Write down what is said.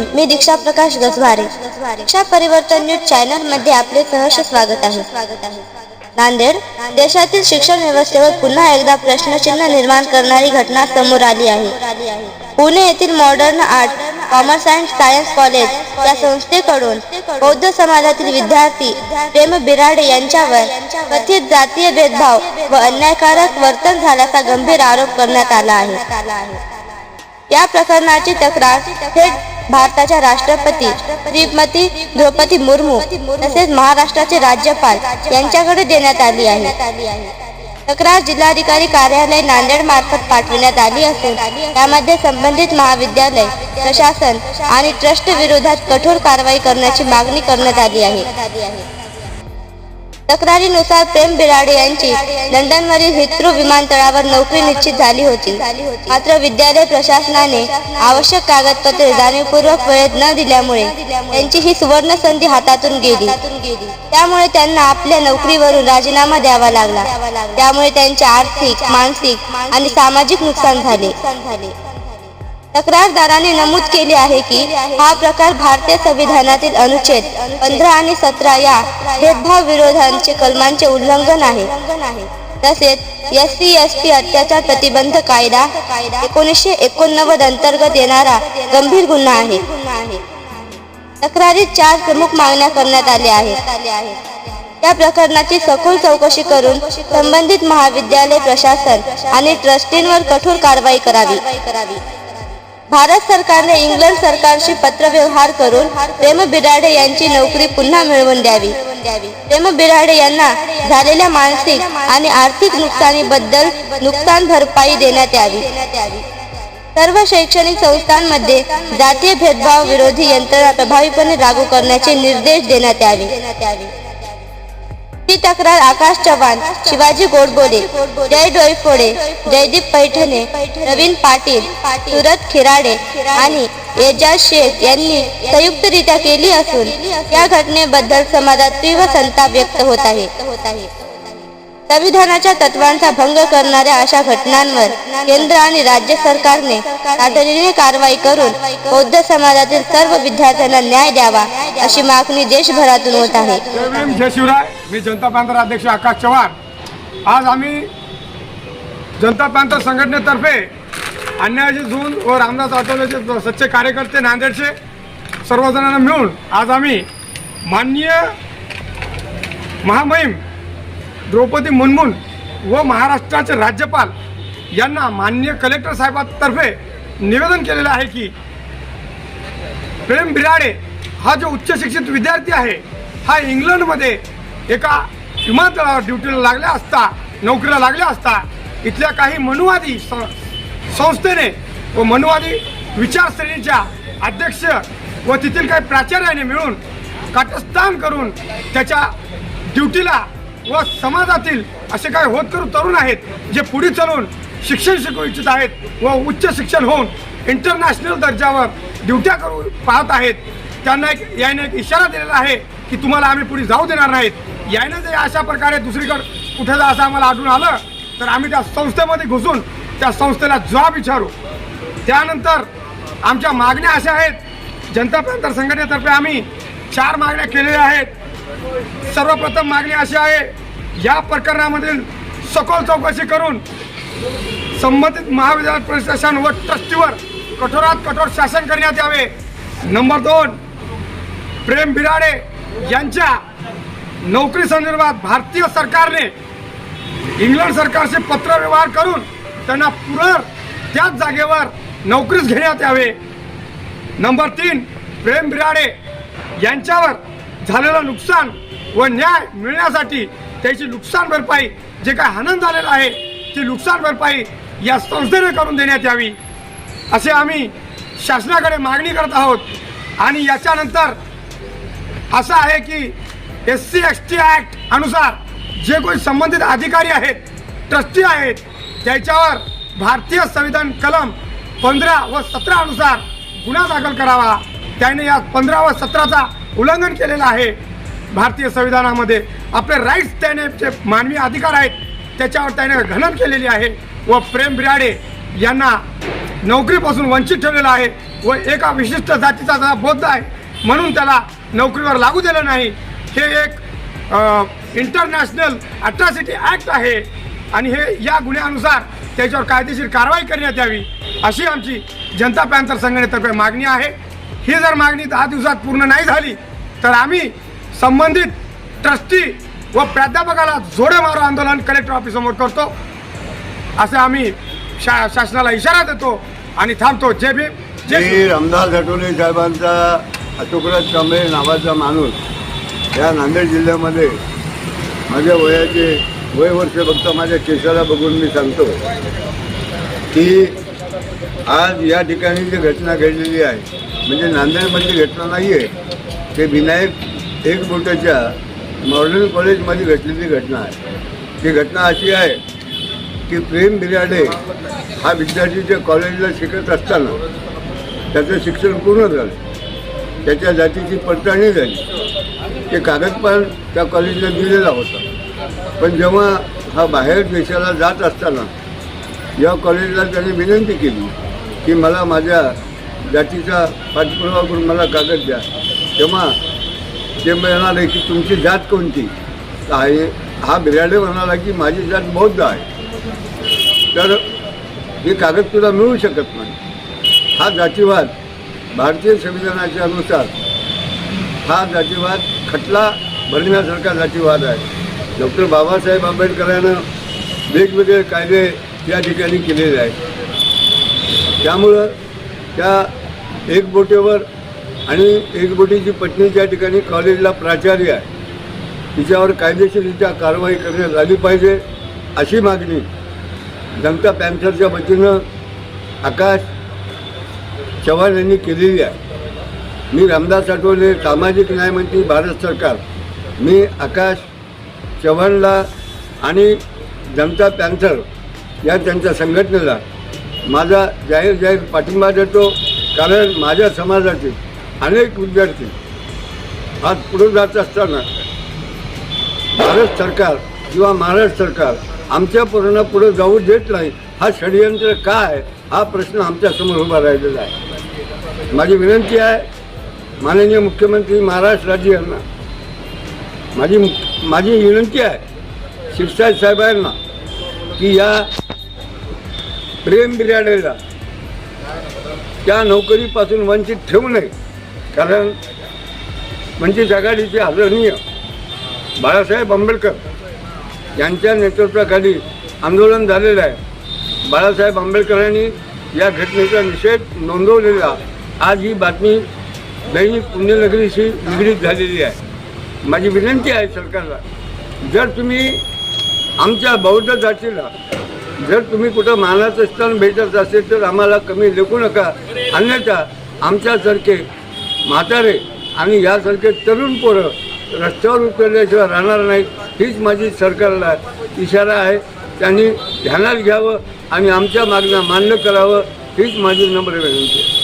मोहीम मी दीक्षा प्रकाश गजवारे. दीक्षा परिवर्तन न्यूज चॅनलमध्ये आपले सहर्ष स्वागत आहे. नांदेड देशातील शिक्षण व्यवस्थेवर पुन्हा एकदा प्रश्नचिन्ह निर्माण करणारी घटना समोर आली आहे. पुणे येथील modern art commerce and science college या संस्थेकडून बौद्ध समाजातील विद्यार्थी प्रेम बिराडे यांच्यावर कथित जातीय भेदभाव व अन्यायकारक वर्तन झाल्याचा गंभीर आरोप करण्यात आला आहे. या प्रकरणाची तक्रार थेट भारताच्या राष्ट्रपती श्रीमती द्रौपदी मुर्मू तसेच महाराष्ट्राचे राज्यपाल यांच्याकडे देण्यात आली आहे. तक्रार जिल्हाधिकारी कार्यालय नांदेड मार्फत पाठविण्यात आली असून त्यामध्ये संबंधित महाविद्यालय प्रशासन आणि ट्रस्ट विरोधात कठोर कारवाई करण्याची मागणी करण्यात आली आहे. तक्रारीनुसार प्रेम बिराडे यांची लंडनवरील हित्रू विमानतळावर नोकरी निश्चित झाली होती. मात्र विद्यालय प्रशासनाने आवश्यक कागदपत्रे जाणीवपूर्वक वेळेत न दिल्यामुळे त्यांची ही सुवर्ण संधी हातातून गेली. त्यामुळे त्यांना आपल्या नोकरीवरून राजीनामा द्यावा लागला. त्यामुळे त्यांचे आर्थिक मानसिक आणि सामाजिक नुकसान झाले. तक्रारदाराने नमूद केले आहे की हा प्रकार भारतीय संविधानातील अनुच्छेद पंधरा आणि सतरा या भेदभाव विरोधांचे कलमांचे उल्लंघन आहे. तसेच एस सी एस टी अत्याचार प्रतिबंध कायदा एकोणीसशे एकोणनव्वद अंतर्गत येणारा गंभीर गुन्हा आहे. तक्रारीत चार प्रमुख मागण्या करण्यात आल्या आहेत. या प्रकरणाची सखोल चौकशी करून संबंधित महाविद्यालय प्रशासन आणि ट्रस्टींवर कठोर कारवाई करावी. भारत सरकारने इंग्लंड सरकारशी पत्रव्यवहार करून प्रेम बिराडे यांची नोकरी पुन्हा मिळवून द्यावी. प्रेम बिराडे यांना झालेल्या मानसिक आणि आर्थिक नुकसानीबद्दल नुकसान भरपाई देण्यात यावी. सर्व शैक्षणिक संस्थांमध्ये जातीय भेदभाव विरोधी यंत्रणा प्रभावीपणे लागू करण्याचे निर्देश देण्यात यावे. ही तक्रार आकाश चव्हाण शिवाजी गोडबोले जय डोईफोडे जयदीप पैठणे नवीन पाटील सुरत खिराडे आणि एजाज शेख यांनी संयुक्तरित्या केली असून या घटनेबद्दल समाजात तीव्र संताप व्यक्त होत आहे. संविधानाच्या तत्वांचा भंग करणाऱ्या अशा घटनांवर केंद्र आणि राज्य सरकारने तातडीने कारवाई करून बौद्ध समाजातील सर्व विद्यार्थ्यांना न्याय द्यावा अशी मागणी देशभरातून होत आहे. मी जनता प्रांत अध्यक्ष आकाश चव्हाण. आज आम्ही जनता प्रांत संघटनेतर्फे अन्यायाची झून व रामदास आठवलेचे सच्चे कार्यकर्ते नांदेडचे सर्वजणांना मिळून आज आम्ही माननीय महामहिम द्रौपदी मुर्मून व महाराष्ट्राचे राज्यपाल यांना माननीय कलेक्टर साहेबांतर्फे निवेदन केलेलं आहे की प्रेम बिराडे हा जो उच्च शिक्षित विद्यार्थी आहे हा इंग्लंडमध्ये एका विमानतळावर ड्युटीला लागल्या असता नोकरीला लागल्या असता इथल्या काही मनुवादी संस्थेने व मनुवादी विचारसरणीच्या अध्यक्ष व तेथील काही प्राचार्याने मिळून काटस्थान करून त्याच्या ड्युटीला व समाजातील असे काही होतकरू तरुण आहेत जे पुढे चालून शिक्षण शिकू इच्छित आहेत व उच्च शिक्षण होऊन इंटरनॅशनल दर्जावर ड्युट्या करू पाहत आहेत. त्यांना एक याने एक इशारा दिलेला आहे की तुम्हाला आम्ही पुढे जाऊ देणार नाहीत. यायनं जर अशा प्रकारे दुसरीकडं कुठे जा असं आम्हाला आढळून आलं तर आम्ही त्या संस्थेमध्ये घुसून त्या संस्थेला जवाब विचारू. त्यानंतर आमच्या मागण्या अशा आहेत जनता प्रांतर संघटनेतर्फे आम्ही चार मागण्या केलेल्या आहेत. सर्वप्रथम मागणी अशी आहे या प्रकरणामधील सखोल चौकशी करून संबंधित महाविद्यालय प्रशासन व ट्रस्टीवर कठोरात कठोर शासन करण्यात यावे. नंबर दोन प्रेम बिराडे यांच्या नोकरी संदर्भात भारतीय सरकारने इंग्लंड सरकारशी पत्रव्यवहार करून त्यांना पुरर त्याच जागेवर नोकरीस घेण्यात यावे. नंबर तीन प्रेम बिराडे यांच्यावर झालेलं नुकसान व न्याय मिळण्यासाठी त्याची नुकसान भरपाई जे काय हनन झालेलं आहे ती नुकसान भरपाई या संस्थेने करून देण्यात यावी. असे आम्ही शासनाकडे मागणी करत आहोत आणि याच्यानंतर असं आहे की S C S T act अनुसार जे कोणी संबंधित अधिकारी आहेत ट्रस्टी आहेत त्याच्यावर भारतीय संविधान कलम पंधरा व सतरा अनुसार गुन्हा दाखल करावा. त्याने या पंधरा व सतराचा उल्लंघन केलेलं आहे. भारतीय संविधानामध्ये आपले राईट्स त्याने जे मानवी अधिकार आहेत त्याच्यावर त्याने घनन केलेली आहे व प्रेम बिराडे यांना नोकरीपासून वंचित ठेवलेलं आहे व एका विशिष्ट जातीचा त्याला बोध आहे म्हणून त्याला नोकरीवर लागू दिलं नाही. हे एक इंटरनॅशनल अट्रॉसिटी ॲक्ट आहे. आणि हे या गुन्ह्यानुसार त्याच्यावर कायदेशीर कारवाई करण्यात यावी अशी आमची जनता पॅन्थर संघटनेतर्फे मागणी आहे. ही जर मागणी दहा दिवसात पूर्ण नाही झाली तर आम्ही संबंधित ट्रस्टी व प्राध्यापकाला जोडे मारो आंदोलन कलेक्टर ऑफिससमोर करतो. असे आम्ही शा शासनाला इशारा देतो आणि थांबतो. भीम जय शिवराय. मी रामदास आठवले साहेबांचा अशोकराज कांबळे नावाचा माणूस. या नांदेड जिल्ह्यामध्ये माझ्या वयाचे वय वर्ष फक्त माझ्या केसाला बघून मी सांगतो की आज या ठिकाणी जी घटना घडलेली आहे म्हणजे नांदेडमधली घटना नाही आहे ते विनायक एक बोटाच्या मॉडर्न कॉलेजमध्ये घडलेली घटना आहे. ती घटना अशी आहे की प्रेम बिराडे हा विद्यार्थी जे कॉलेजला शिकत असताना त्याचं शिक्षण पूर्ण झालं. त्याच्या जातीची पडताळणी झाली. ते कागद पण त्या कॉलेजला दिलेला होता. पण जेव्हा हा बाहेर देशाला जात असताना या कॉलेजला त्याने विनंती केली की मला माझ्या जातीचा पाठपुरावा करून मला कागद द्या. तेव्हा ते म्हणाले की तुमची जात कोणती? आहे हा बिराडे म्हणाला की माझी जात बौद्ध आहे. तर हे कागद तुला मिळू शकत नाही. हा जातीवाद भारतीय संविधानाच्या अनुसार हा जातीवाद खटला भरण्यासारखा जातीवाद आहे. डॉक्टर बाबासाहेब आंबेडकरांनं वेगवेगळे कायदे या ठिकाणी केलेले आहेत. त्यामुळं त्या एक बोटेवर आणि एक बोटीची पत्नी त्या ठिकाणी कॉलेजला प्राचार्य आहे तिच्यावर कायदेशीररित्या कारवाई करण्यात आली पाहिजे अशी मागणी जनता पॅन्थरच्या वतीनं आकाश चव्हाण यांनी केलेली आहे. मी रामदास आठवले सामाजिक न्यायमंत्री भारत सरकार. मी आकाश चव्हाणला आणि जनता पॅन्थर या त्यांच्या संघटनेला माझा जाहीर जाहीर पाठिंबा देतो कारण माझ्या समाजातील अनेक विद्यार्थी आज पुढे जात असताना भारत सरकार किंवा महाराष्ट्र सरकार आमच्या पोरांना पुढे जाऊ देत नाही हा षडयंत्र काय हा प्रश्न आमच्यासमोर उभा राहिलेला आहे. माझी विनंती आहे माननीय मुख्यमंत्री महाराष्ट्र राज्य यांना माझी माझी विनंती आहे शिरसाट साहेबांना की या प्रेम बिर्याडेला त्या नोकरीपासून वंचित ठेवू नये. कारण वंचित आघाडीचे आदरणीय बाळासाहेब आंबेडकर यांच्या नेतृत्वाखाली आंदोलन झालेलं आहे. बाळासाहेब आंबेडकरांनी या घटनेचा निषेध नोंदवलेला आज ही बातमी दैनिक पुण्यनगरीशी निगडीत झालेली आहे. माझी विनंती आहे सरकारला जर तुम्ही आमच्या बौद्ध जातीला जर तुम्ही कुठं मानाचं स्थान भेटत असेल तर आम्हाला कमी लेखू नका. अन्यथा आमच्यासारखे म्हातारे आणि यासारखे तरुण पोरं रस्त्यावर उतरल्याशिवाय राहणार नाहीत हीच माझी सरकारला इशारा आहे. त्यांनी ध्यानात घ्यावं आणि आमच्या मागण्या मान्य करावं हीच माझी नम्र विनंती आहे.